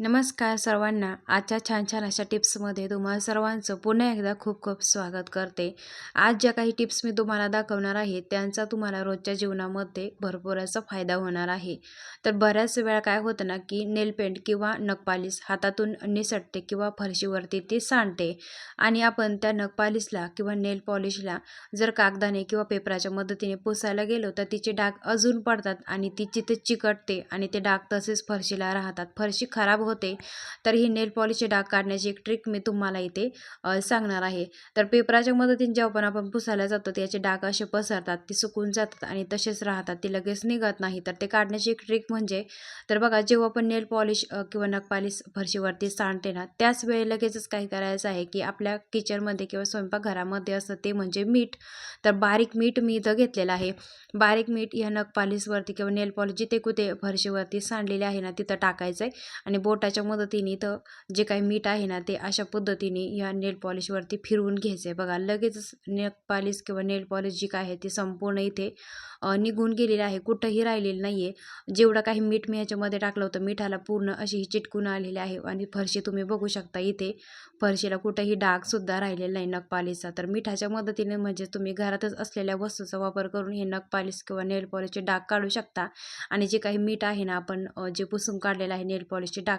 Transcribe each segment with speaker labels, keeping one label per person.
Speaker 1: नमस्कार सर्वांना. आजच्या छान छान अशा टिप्समध्ये तुम्हाला सर्वांचं पुन्हा एकदा खूप खूप स्वागत करते. आज ज्या काही टिप्स मी तुम्हाला दाखवणार आहे त्यांचा तुम्हाला रोजच्या जीवनामध्ये भरपूर असा फायदा होणार आहे. तर बऱ्याच वेळा काय होतं ना की नेल पेंट किंवा नखपालिश हातातून निसटते किंवा फरशीवरती ती सांडते. आणि आपण त्या नखपालिशला किंवा नेल पॉलिशला जर कागदाने किंवा पेपराच्या मदतीने पुसायला गेलो तर तिचे डाग अजून पडतात आणि ती तिथे चिकटते आणि ते डाग तसेच फरशीला राहतात. फरशी खराब होते. तर ही नेल पॉलिशचे डाग काढण्याची एक ट्रिक मी तुम्हाला इथे सांगणार आहे. तर पेपराच्या मदतीने जेव्हा पण आपण पुसायला जातो त्याचे डाग असे पसरतात ते सुकून जातात आणि तसेच राहतात ते लगेच निघत नाही. तर ते काढण्याची एक ट्रिक म्हणजे तर बघा जेव्हा आपण नेल पॉलिश किंवा नखपालिश फरशीवरती सांडते ना त्याच वेळी लगेचच काय करायचं आहे की आपल्या किचनमध्ये किंवा स्वयंपाकघरामध्ये असतं ते म्हणजे मीठ तर बारीक मीठ मी इथं घेतलेलं आहे. बारीक मीठ या नखपालिशवरती किंवा नेल पॉलिश जिथे कुठे फरशीवरती सांडलेले आहे ना तिथं टाकायचं आहे आणि बोट बोटाच्या मदतीने तर जे काही मीठ आहे ना ते अशा पद्धतीने या नेल पॉलिशवरती फिरवून घ्यायचं आहे बघा लगेचच नेल पॉलिश किंवा नेल पॉलिश जी काय आहे ती संपूर्ण इथे निघून गेलेली आहे. कुठंही राहिलेली नाही आहे जेवढं काही मीठ मी याच्यामध्ये टाकलं होतं मिठाला पूर्ण अशी ही चिटकून आलेली आहे. आणि फरशी तुम्ही बघू शकता इथे फरशीला कुठंही डागसुद्धा राहिलेला नाही नखपालिशचा तर मिठाच्या मदतीने म्हणजे तुम्ही घरातच असलेल्या वस्तूचा वापर करून हे नखपालिश किंवा नेल पॉलिशचे डाग काढू शकता. आणि जे काही मीठ आहे ना आपण जे पुसून काढलेलं आहे नेल पॉलिशचे डाग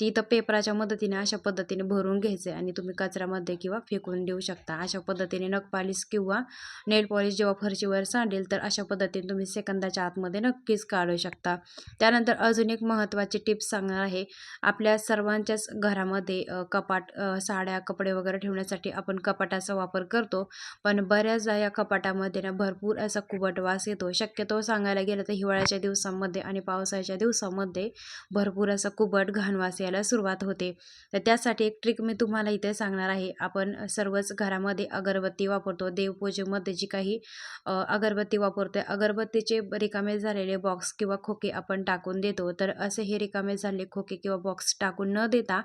Speaker 1: ती इथं पेपराच्या मदतीने अशा पद्धतीने भरून घ्यायचे आणि तुम्ही कचऱ्यामध्ये किंवा फेकून देऊ शकता. अशा पद्धतीने नख पॉलिश किंवा नेल पॉलिश जेव्हा फरशीवर सांडेल तर अशा पद्धतीने तुम्ही सेकंदाच्या आतमध्ये नक्कीच काढू शकता. त्यानंतर अजून एक महत्त्वाची टिप्स सांगणार आहे. आपल्या सर्वांच्याच घरामध्ये कपाट साड्या कपडे वगैरे ठेवण्यासाठी आपण कपाटाचा वापर करतो. पण बऱ्याचदा या कपाटामध्ये ना भरपूर असा कुबट वास येतो. शक्यतो सांगायला गेलं तर हिवाळ्याच्या दिवसामध्ये आणि पावसाळ्याच्या दिवसामध्ये भरपूर असा कुबट घाणवास यायला सुरुवात होते. तर त्यासाठी एक ट्रिक मी तुम्हाला इथे सांगणार आहे. आपण सर्वच घरामध्ये अगरबत्ती वापरतो. देवपूजेमध्ये जी काही अगरबत्ती वापरतो अगरबत्तीचे रिकामे झालेले बॉक्स किंवा खोके आपण टाकून देतो. तर असे हे रिकामे झालेले खोके किंवा बॉक्स टाकून न देता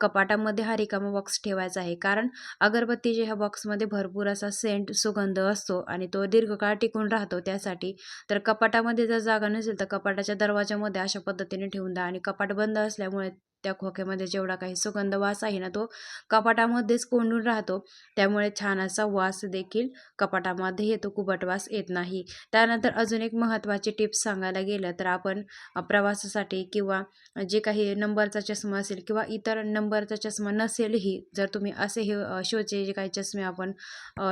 Speaker 1: कपाटामध्ये हा रिकामा बॉक्स ठेवायचा आहे. कारण अगरबत्तीच्या ह्या बॉक्समध्ये भरपूर असा सेंट सुगंध असतो आणि तो दीर्घकाळ टिकून राहतो त्यासाठी. तर कपाटामध्ये जर जागा नसेल तर कपाटाच्या दरवाजामध्ये अशा पद्धतीने ठेवून द्या आणि कपाट बंद असल्यामुळे त्या खोक्यामध्ये जेवढा काही सुगंध वास आहे ना तो कपाटामध्येच कोंडून राहतो. त्यामुळे छान असा वास देखील कपाटामध्ये येतो कुबट वास येत नाही. त्यानंतर अजून एक महत्त्वाची टिप्स सांगायला गेलं तर आपण प्रवासासाठी किंवा जे काही नंबरचा चष्मा असेल किंवा इतर नंबरचा चष्मा नसेलही जर तुम्ही असे हे शोचे जे काही चष्मे आपण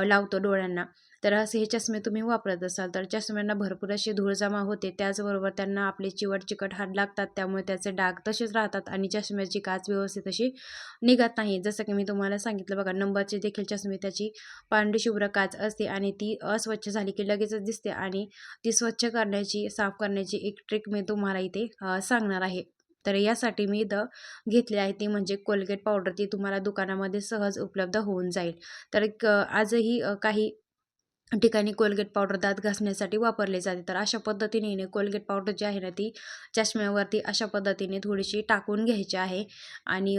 Speaker 1: लावतो डोळ्यांना तर असे हे चष्मे तुम्ही वापरत असाल तर चष्म्यांना भरपूर अशी धूळ जमा होते. त्याचबरोबर त्यांना आपले चिवट चिकट हात लागतात त्यामुळे त्याचे डाग तसेच राहतात आणि चष्म्याची काच व्यवस्थित अशी निघत नाही. जसं की मी तुम्हाला सांगितलं बघा नंबरचे देखील चष्मे त्याची पांढरी शुभ्र काच असते आणि ती अस्वच्छ झाली की लगेचच दिसते आणि ती स्वच्छ करण्याची साफ करण्याची एक ट्रिक मी तुम्हाला इथे सांगणार आहे. तर यासाठी मी इथं घेतली आहे ती म्हणजे कोलगेट पावडर ती तुम्हाला दुकानामध्ये सहज उपलब्ध होऊन जाईल. तर आजही काही ठिकाणी कोलगेट पावडर दात घासण्यासाठी वापरले जाते. तर अशा पद्धतीने कोलगेट पावडर जी आहे ना ती चष्म्यावरती अशा पद्धतीने थोडीशी टाकून घ्यायची आहे. आणि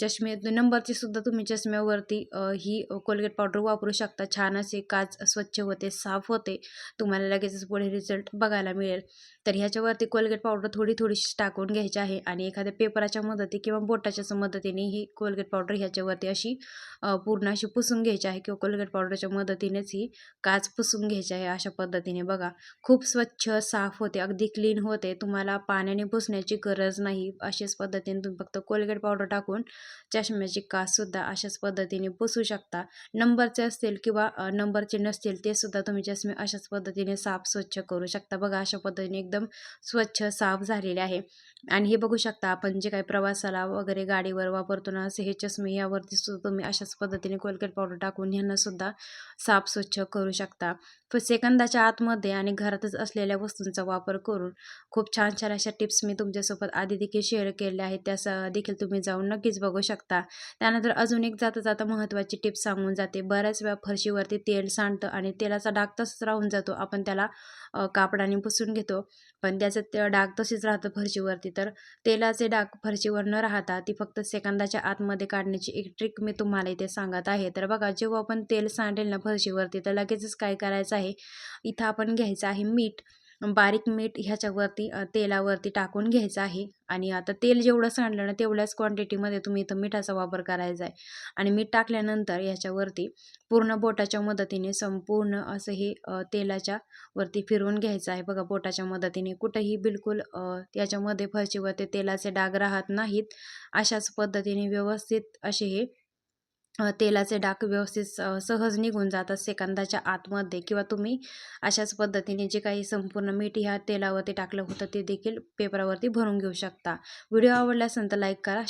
Speaker 1: चष्मे नंबरची सुद्धा तुम्ही चष्म्यावरती ही कोलगेट पावडर वापरू शकता. छान असे काच स्वच्छ होते साफ होते. तुम्हाला लगेचच पुढे रिझल्ट बघायला मिळेल. तर ह्याच्यावरती कोलगेट पावडर थोडी थोडीशी टाकून घ्यायची आहे. आणि एखाद्या पेपराच्या मदती किंवा बोटाच्या मदतीने ही कोलगेट पावडर ह्याच्यावरती अशी पूर्ण अशी पुसून घ्यायची आहे. किंवा कोलगेट पावडरच्या मदतीनेच ही काच पुसून घ्यायची आहे अशा पद्धतीने. बघा खूप स्वच्छ साफ होते अगदी क्लीन होते. तुम्हाला पाण्याने पुसण्याची गरज नाही. अशाच पद्धतीने तुम्ही फक्त कोलगेट पावडर टाकून चष्म्याची काचसुद्धा अशाच पद्धतीने पुसू शकता. नंबरचे असतील किंवा नंबरचे नसतील ते सुद्धा तुम्ही चष्मे अशाच पद्धतीने साफ स्वच्छ करू शकता. बघा अशा पद्धतीने एकदम स्वच्छ साफ झालेले आहे. आणि हे बघू शकता आपण जे काही प्रवासाला वगैरे गाडीवर वापरतो ना असे हे चष्मे यावरती सुद्धा तुम्ही अशाच पद्धतीने कोलगेट पावडर टाकून ह्यांना सुद्धा साफ स्वच्छ करू शकता. सेकंदाच्या आतमध्ये आणि घरातच असलेल्या वस्तूंचा वापर करून खूप छान छान अशा टिप्स मी तुमच्यासोबत आधी देखील शेअर केल्या आहेत. त्या देखील तुम्ही जाऊन नक्कीच बघू शकता. त्यानंतर अजून एक जाता जाता महत्त्वाची टिप्स सांगून जाते. बऱ्याच वेळा फरशीवरती तेल सांडतं आणि तेलाचा डाग तसंच राहून जातो. आपण त्याला कापडाने पुसून घेतो. पण त्याचं ते डाग तसेच राहतं फरशीवरती. तर तेलाचे डाग फरशीवर न राहता ती फक्त सेकंदाच्या आतमध्ये काढण्याची एक ट्रिक मी तुम्हाला इथे सांगत आहे. तर बघा जेव्हा आपण तेल सांडेल ना फरशीवरती तर लगेचच काय करायचं आहे. इथं आपण घ्यायचं आहे मीठ. बारीक मीठ ह्याच्यावरती तेलावरती टाकून घ्यायचं आहे. आणि आता तेल जेवढं सांडलं ना तेवढ्याच क्वांटिटीमध्ये तुम्ही इथं मिठाचा वापर करायचा आहे. आणि मीठ टाकल्यानंतर ह्याच्यावरती पूर्ण बोटाच्या मदतीने संपूर्ण असं हे तेलाच्या वरती फिरवून घ्यायचं आहे. बघा बोटाच्या मदतीने कुठंही बिलकुल त्याच्यामध्ये याच्यामध्ये फरशीवरती तेलाचे डाग राहत नाहीत. अशाच पद्धतीने व्यवस्थित असे हे तेलाचे डाग व्यवस्थित सहज निघून जातात सेकंदाच्या आतमध्ये किंवा तुम्ही अशाच पद्धतीने जे काही संपूर्ण मीठ ह्या तेलावरती टाकलं होतं ते देखील पेपरावरती भरून घेऊ शकता. व्हिडिओ आवडला असेल तर लाईक करा